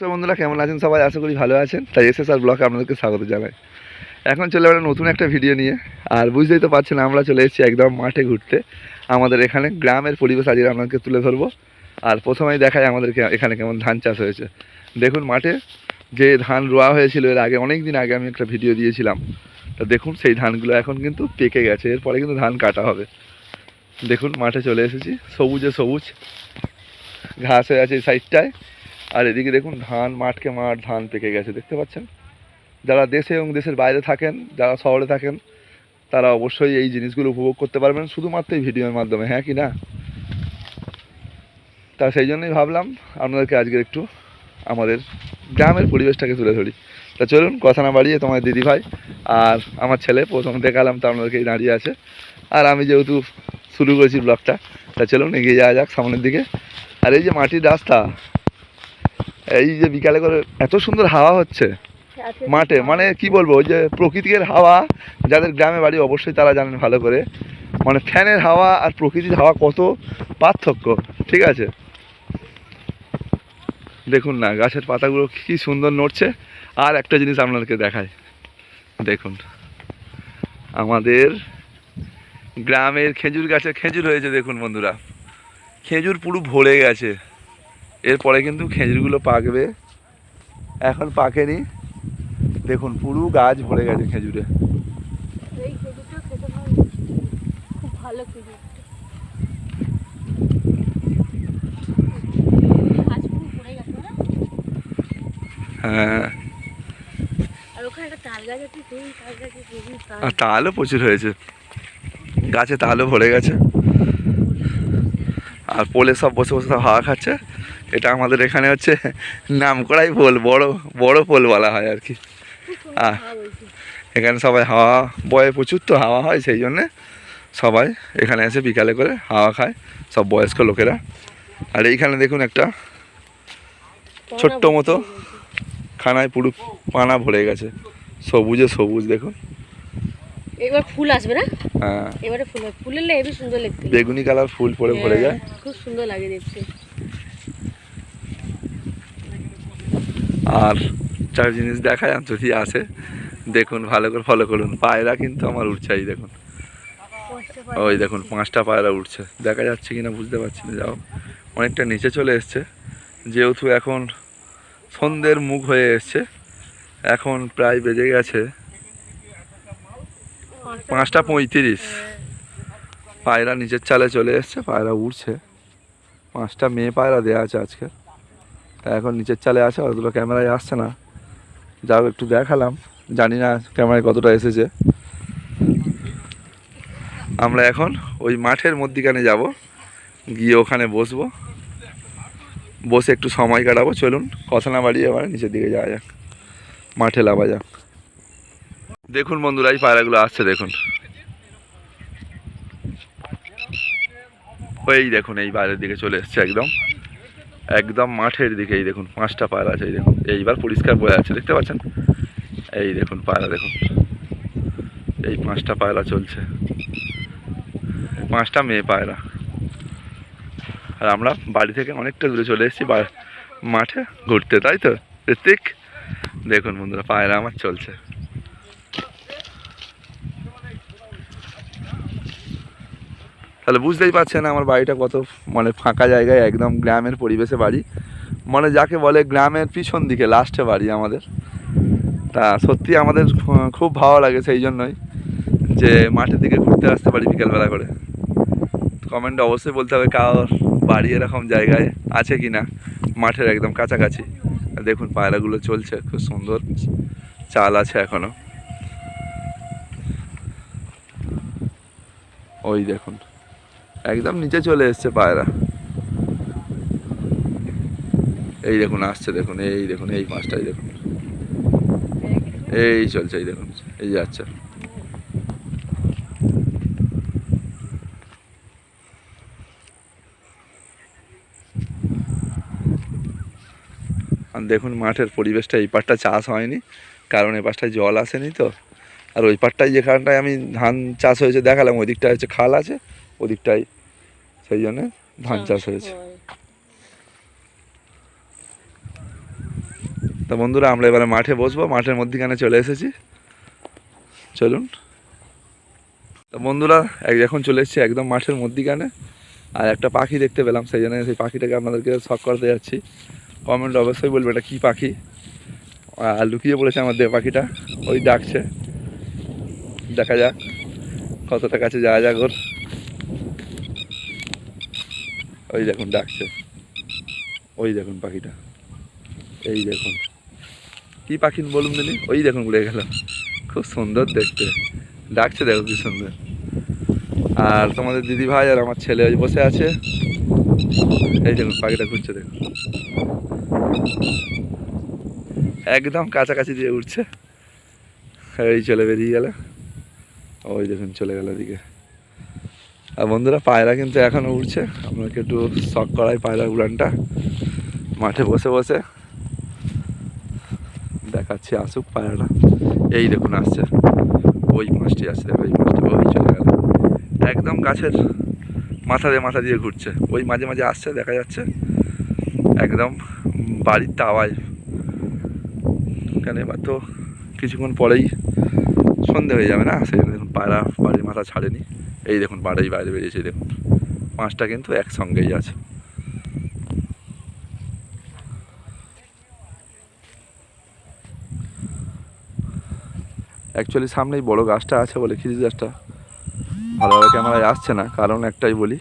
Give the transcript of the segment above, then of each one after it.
নমস্কার বন্ধুরা, কেমন আছেন সবাই? আশা করি ভালো আছেন। তাই এস এস আর ব্লকে আপনাদেরকে স্বাগত জানাই। এখন চলে আমরা নতুন একটা ভিডিও নিয়ে। আর বুঝতেই তো পারছেন, আমরা চলে এসেছি একদম মাঠে ঘুরতে। আমাদের এখানে গ্রামের পরিবেশ আজকে আপনাদেরকে তুলে ধরবো। আর প্রথমেই দেখায় আমাদেরকে এখানে কেমন ধান চাষ হয়েছে। দেখুন মাঠে যে ধান রোয়া হয়েছিল, এর আগে অনেক দিন আগে আমি একটা ভিডিও দিয়েছিলাম। তো দেখুন, সেই ধানগুলো এখন কিন্তু পেকে গেছে। এরপরে কিন্তু ধান কাটা হবে। দেখুন, মাঠে চলে এসেছি। সবুজে সবুজ। ঘাস হয়ে আছে এই সাইডটায় আর এদিকে দেখুন ধান, মাঠকে মাঠ ধান পেকে গেছে, দেখতে পাচ্ছেন? যারা দেশে এবং দেশের বাইরে থাকেন, যারা শহরে থাকেন, তারা অবশ্যই এই জিনিসগুলো উপভোগ করতে পারবেন, শুধুমাত্র এই ভিডিওর মাধ্যমে হ্যাঁ কি না? তা সেই জন্যই ভাবলাম আপনাদেরকে আজকে একটু আমাদের গ্রামের পরিবেশটাকে তুলে ধরি। তা চলুন, কথা না বাড়িয়ে তোমার দিদি ভাই আর আমার ছেলে, প্রথম দেখালাম তো আপনাদেরকে এই দাঁড়িয়ে আছে। আর আমি যেহেতু শুরু করেছি ব্লগটা, তা চলুন এগিয়ে যাওয়া যাক সামনের দিকে। আর এই যে মাটির রাস্তা এই যে বিকালে করে এত সুন্দর হাওয়া হচ্ছে মাঠে মানে কি বলব ওই যে প্রকৃতির হাওয়া যাদের গ্রামে বাড়ি অবশ্যই তারা জানেন ভালো করে মানে ফ্যানের হাওয়া আর প্রকৃতির হাওয়া কত পার্থক্য ঠিক আছে? দেখুন না গাছের পাতাগুলো কি সুন্দর নড়ছে আর একটা জিনিস আপনাদেরকে দেখায় দেখুন আমাদের গ্রামের খেজুর গাছে খেজুর হয়েছে দেখুন বন্ধুরা খেজুর পুরো ভরে গেছে। এরপরে কিন্তু খেজুরগুলো পাকবে। এখন পাকেনি। দেখুন পুরো গাছ ভরে গেছে খেজুরে। হ্যাঁ। তালও প্রচুর হয়েছে। গাছে তালও ভরে গেছে। আর পোলে সব বসে বসে সব হাওয়া খাচ্ছে। এটা আমাদের এখানে হচ্ছে নাম করাই পোল, বড় বড় পোল বলা হয় আর কি। এখানে সবাই হাওয়া, বয়ে প্রচুর তো হাওয়া হয় সেই জন্যে সবাই এখানে এসে বিকালে করে হাওয়া খায়, সব বয়স্ক লোকেরা। আর এইখানে দেখুন একটা ছোট্ট মতো। খানায় পুরো পানা ভরে গেছে। সবুজে সবুজ দেখুন। এবার ফুল আসবে না? হ্যাঁ। এবারে ফুল ফুল এলে হেবি সুন্দর লাগবে। বেগুনি কালার ফুল পরে ভরে যায়। হ্যাঁ, খুব সুন্দর লাগে দেখতে। আর চার জিনিস দেখায় যদি আসে দেখুন ভালো করে ফলো করুন। পায়রা কিন্তু আমার উঠছেই দেখুন। ওই দেখুন পাঁচটা পায়রা উঠছে দেখা যাচ্ছে কিনা বুঝতে পারছি না যাও। অনেকটা নিচে চলে এসছে। যেহেতু এখন সন্ধ্যের মুখ হয়ে এসছে এখন প্রায় বেজে গেছে। পাঁচটা পঁয়ত্রিশ। পায়রা নিচের চালে চলে এসছে, পায়রা উঠছে পাঁচটা মেয়ে পায়রা দেওয়া আছে আজকে। তা এখন নিচের চালে আছে অতগুলো ক্যামেরায় আসছে না। যাও, একটু দেখালাম। জানি না ক্যামেরায় কতটা এসেছে। আমরা এখন ওই মাঠের মধ্যিখানে যাব। গিয়ে ওখানে বসবো। বসে একটু সময় কাটাবো। চলুন, কথা না বাড়িয়ে এবার নিচের দিকে যাওয়া যাক। মাঠে লাভা যাক। দেখুন বন্ধুরা, এই পায়রাগুলো আসছে, দেখুন। ওই দেখুন, এই বাইরের দিকে চলে এসছে একদম। একদম মাঠের দিকে, এই দেখুন, পাঁচটা পায়রা আছে, এই দেখুন। এইবার পরিষ্কার বয়ে আছে, দেখতে পাচ্ছেন? এই দেখুন পায়রা, দেখুন। এই পাঁচটা পায়রা চলছে। পাঁচটা মেয়ে পায়রা। আর আমরা বাড়ি থেকে অনেকটা দূরে চলে এসেছি মাঠে ঘুরতে, তাই তো? ঋত্বিক, দেখুন বন্ধুরা, পায়রা আমার চলছে। তাহলে বুঝতেই পারছেন আমার বাড়িটা কত মানে ফাঁকা জায়গায়, একদম গ্রামের পরিবেশে বাড়ি। মানে যাকে বলে গ্রামের পিছন দিকে লাস্টে বাড়ি আমাদের। তা সত্যি আমাদের খুব ভালো লাগে সেই জন্যই যে মাঠের দিকে ঘুরতে আসতে পারি বিকেলবেলা করে। কমেন্টে অবশ্যই বলতে হবে কার বাড়ি এরকম জায়গায় আছে কি না মাঠের একদম কাছাকাছি। দেখুন পায়রাগুলো চলছে, খুব সুন্দর। চাল আছে এখনও। ওই দেখুন। একদম নিচে চলে এসছে পায়রা। এই দেখুন, আসছে দেখুন, এই দেখুন, এই পাঁচটাই দেখুন। এই চলছে, এই দেখুন, এই যাচ্ছে। দেখুন, মাঠের পরিবেশটা, এই পাটটা চাষ হয়নি, কারণ এই পাশটায় জল আসেনি তো। আর ওই পাটটায় যেখানটায় আমি ধান চাষ হয়েছে দেখালাম, ওই দিকটা হচ্ছে খাল আছে। ওদিকটাই সেই জন্য ধান চাষ হয়েছে। হয়। তো বন্ধুরা আমরা এবারে মাঠে বসবো মাঠের মধ্যেখানে চলে এসেছি। চলুন। তো বন্ধুরা এখন চলে এসেছি একদম মাঠের মধ্যিখানে আর একটা পাখি দেখতে পেলাম সেই জন্য সেই পাখিটাকে আপনাদেরকে শখ করতে যাচ্ছি। কমেন্ট অবশ্যই বলবে এটা কী পাখি? আর লুকিয়ে পড়েছে আমার দেহ পাখিটা ওই ডাকছে। দেখা যাক কতটা কাছে যাওয়া যাক ওর। ওই দেখুন, ডাকছে। ওই দেখুন পাখিটা। এই দেখুন। কি পাখি বলুন দিনি ওই দেখুন, উড়ে গেল। খুব সুন্দর দেখতে। ডাকছে, দেখো কি সুন্দর। আর তোমাদের দিদি ভাই আর আমার ছেলে ওই বসে আছে। এই দেখুন, পাখিটা ঘুরছে, দেখুন। একদম কাছাকাছি দিয়ে উঠছে। এই চলে বেরিয়ে গেল। ওই দেখুন, চলে গেল দিকে আর বন্ধুরা, পায়রা কিন্তু এখনও উঠছে আপনাকে একটু শখ করাই পায়রা উড়ানটা। মাঠে বসে বসে দেখাচ্ছি আসুক পায়রাটা। এই দেখুন, আসছে। ওই মাছটি আসছে, দেখো ওই মাছটি, ওই চলে গেল। একদম গাছের মাথা দিয়ে মাথা দিয়ে ঘুরছে। ওই মাঝে মাঝে আসছে, দেখা যাচ্ছে। একদম বাড়ির তাওয়ায়। এখানে এবার তো কিছুক্ষণ পরেই সন্ধে হয়ে যাবে না? সেখানে দেখুন, পায়রা বাড়ির মাথা ছাড়েনি। এই দেখুন বাড়ি বাইরে বেরিয়েছে দেখুন। মাছটা কিন্তু একসঙ্গেই আছে। অ্যাকচুয়ালি সামনেই বড় গাছটা আছে বলে খিরিস গাছটা। ভালোভাবে ক্যামেরায় আসছে না, কারণ একটাই বলি,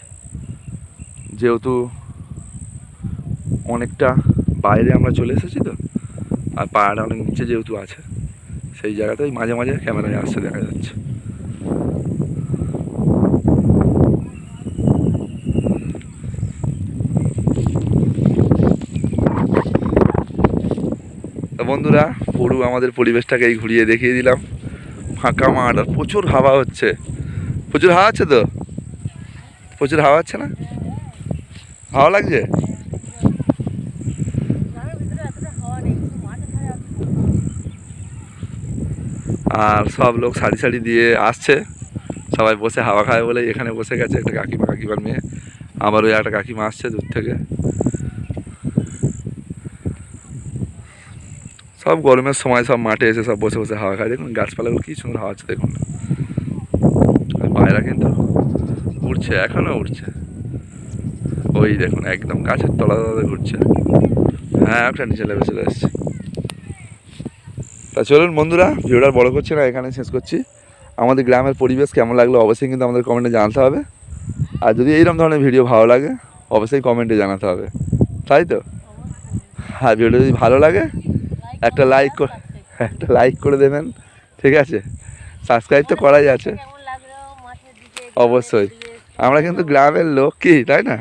যেহেতু অনেকটা বাইরে আমরা চলে এসেছি তো, আর পাহাড়টা অনেক নিচে যেহেতু আছে, সেই জায়গাতেই মাঝে মাঝে ক্যামেরায় আসছে দেখা যাচ্ছে তো বন্ধুরা, পুরো আমাদের পরিবেশটাকেই ঘুরিয়ে দেখিয়ে দিলাম। ফাঁকা মাঠ, আর প্রচুর হাওয়া হচ্ছে। প্রচুর হাওয়া হচ্ছে তো? প্রচুর হাওয়া হচ্ছে না? হাওয়া লাগছে? আছে। আর সব লোক সারি সারি দিয়ে আসছে। সবাই বসে হাওয়া খায় বলে এখানে বসে গেছে একটা কাকিমা, কাকিমার মেয়ে। আবার ওই একটা কাকিমা আসছে দূর থেকে। সব গরমের সময় সব মাঠে এসে সব বসে বসে হাওয়া খায়। দেখুন গাছপালাগুলো কি সুন্দর হাওয়া হচ্ছে, দেখুন। আর পায়রা কিন্তু উঠছে এখনও উঠছে ওই দেখুন, একদম গাছের তলা তলাতে ঘুরছে। হ্যাঁ একটা নিচে লেবে চলে এসছে। তা চলুন বন্ধুরা, ভিডিওটা বড় করছি না এখানে শেষ করছি। আমাদের গ্রামের পরিবেশ কেমন লাগল অবশ্যই কিন্তু আমাদের কমেন্টে জানাতে হবে। আর যদি এইরকম ধরনের ভিডিও ভালো লাগে, অবশ্যই কমেন্টে জানাতে হবে। তাই তো? আর ভিডিওটা যদি ভালো লাগে একটা লাইক একটা লাইক করে দেবেন, ঠিক আছে? সাবস্ক্রাইব তো করাই আছে। অবশ্যই। আমরা কিন্তু গ্রামের লোক কি, তাই না।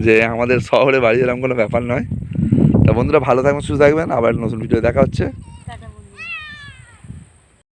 যে আমাদের শহরে বাড়ি এরকম কোনো ব্যাপার নয়। তা বন্ধুরা ভালো থাকবেন, সুস্থ থাকবেন। আবার নতুন ভিডিও দেখা হচ্ছে।